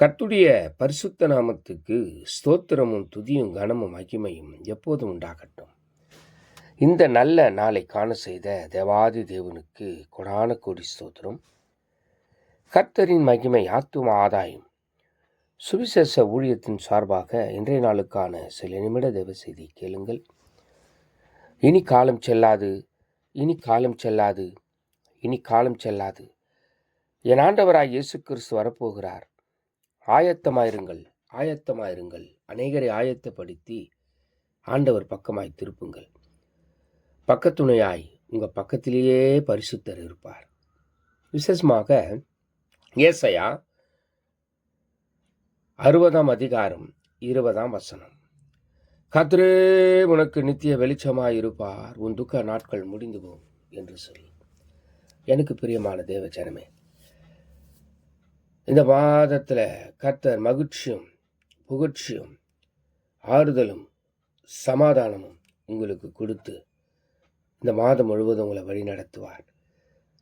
கர்த்துடைய பரிசுத்த நாமத்துக்கு ஸ்தோத்திரமும் துதியும் கனமும் மகிமையும் எப்போதும் உண்டாகட்டும். இந்த நல்ல நாளை காண செய்த தேவாதி தேவனுக்கு கொடான கோடி ஸ்தோத்திரம். கர்த்தரின் மகிமை ஆத்தும ஆதாயம். சுவிசேஷ ஊழியத்தின் சார்பாக இன்றைய நாளுக்கான சில நிமிட தேவ செய்தி கேளுங்கள். இனி காலம் செல்லாது இனி காலம் செல்லாது இனி காலம் செல்லாது. என் ஆண்டவராய் இயேசு கிறிஸ்து வரப்போகிறார். ஆயத்தமாயிருங்கள் ஆயத்தமாயிருங்கள். அநேகரை ஆயத்தப்படுத்தி ஆண்டவர் பக்கமாய் திருப்புங்கள். பக்கத்துணையாய் உங்கள் பக்கத்திலேயே பரிசுத்தர் இருப்பார். விசேஷமாக ஏசையா அறுபதாம் அதிகாரம் இருபதாம் வசனம். கத்ரே உனக்கு நித்திய வெளிச்சமாய் இருப்பார் உன் துக்க நாட்கள் முடிந்து போகும் என்று சொல்லி எனக்கு பிரியமான தேவ ஜனமே இந்த மாதத்தில் கர்த்தர் மகிழ்ச்சியும் புகழ்ச்சியும் ஆறுதலும் சமாதானமும் உங்களுக்கு கொடுத்து இந்த மாதம் முழுவதும் உங்களை வழி நடத்துவார்.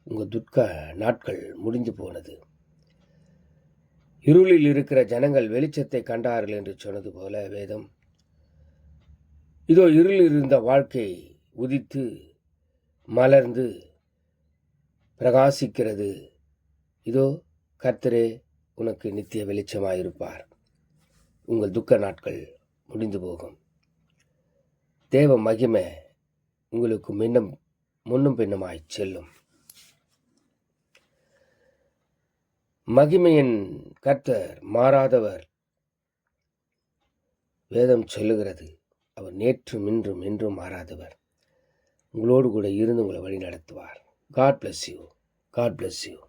உங்கள் துக்க நாட்கள் முடிஞ்சு போனது. இருளில் இருக்கிற ஜனங்கள் வெளிச்சத்தை கண்டார்கள் என்று சொன்னது போல வேதம். இதோ இருளில் இருந்த வாழ்க்கை உதித்து மலர்ந்து பிரகாசிக்கிறது. இதோ கர்த்தரே உனக்கு நித்திய வெளிச்சமாயிருப்பார். உங்கள் துக்க நாட்கள் முடிந்து போகும். தேவ மகிமை உங்களுக்கு மின்னும் முன்னும் பின்னமாய் செல்லும். மகிமையின் கர்த்தர் மாறாதவர். வேதம் சொல்லுகிறது அவர் நேற்றும் இன்றும் என்றும் மாறாதவர். உங்களோடு கூட இருந்து உங்களை வழி நடத்துவார் God bless you God bless you